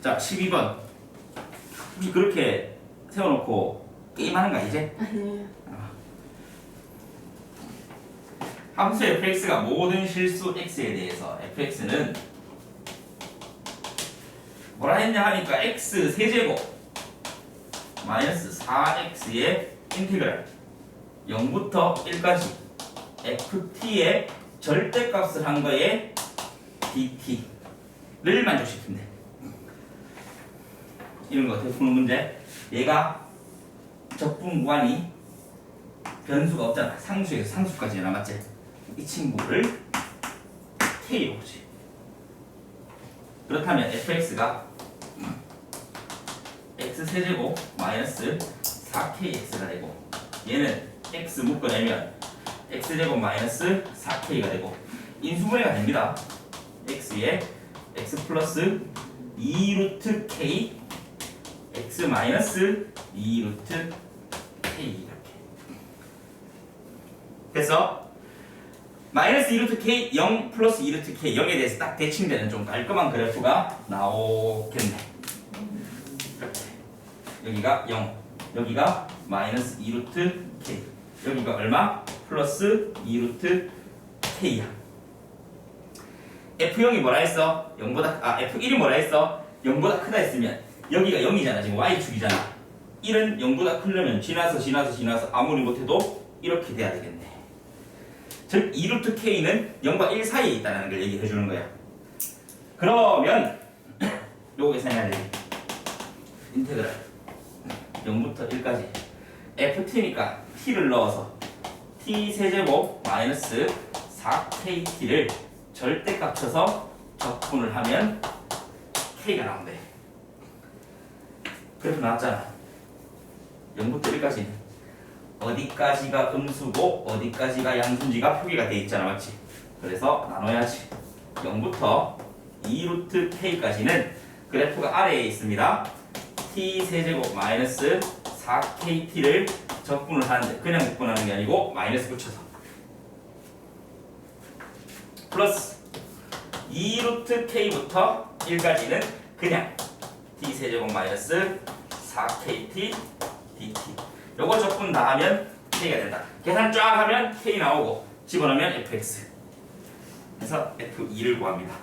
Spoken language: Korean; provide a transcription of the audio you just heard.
자 12번 혹시 그렇게 세워놓고 게임하는 거 아니지? 아니에요. 함수 fx가 모든 실수 x에 대해서 fx는 뭐라 했냐 하니까 x 세제곱 마이너스 4x의 인테그랄 0부터 1까지 ft의 절대값을 한 거에 dt를 만족시킨대 이런 거 푸는 문제. 얘가 적분 무한이 변수가 없잖아. 상수에서 상수까지 남았지? 이 친구를 k로 보지 그렇다면 fx가 x 세제곱 마이너스 4kx가 되고 얘는 x 묶어내면 x제곱 마이너스 4k가 되고 인수분해가 됩니다. X에 x 플러스 2루트 k x 마이너스 2 루트 k 이렇게 됐어? 마이너스 2루트 k 0 플러스 2루트 k 0에 대해서 딱 대칭되는 좀 깔끔한 그래프가 나오겠네 여기가 0 여기가 마이너스 2루트 k 여기가 얼마? 플러스 2루트 k야 f0이 뭐라 했어? 0보다 아 f1이 뭐라 했어? 0보다 크다 했으면 여기가 0이잖아. 지금 y축이잖아. 1은 0보다 크려면 지나서 지나서 지나서 아무리 못해도 이렇게 돼야 되겠네. 즉 2루트 k는 0과 1 사이에 있다는 걸 얘기해 주는 거야. 그러면 요거 계산해야 돼 인테그랄. 0부터 1까지. Ft니까 t를 넣어서 t 세제곱 마이너스 4kt를 절대값 쳐서 적분을 하면 k가 나온대 그래서 나왔잖아. 0부터 1까지는 어디까지가 음수고 어디까지가 양수인지가 표기가 돼 있잖아 맞지? 그래서 나눠야지. 0부터 2루트 k까지는 그래프가 아래에 있습니다. T 세제곱 마이너스 4kt를 적분을 하는데 그냥 적분하는 게 아니고 마이너스 붙여서. 플러스 2루트 k부터 1까지는 그냥 t 세제곱 마이너스 4kt dt 요거 다 하면 k가 된다. 계산 쫙 하면 k 나오고 집어넣으면 fx 그래서 f2를 구합니다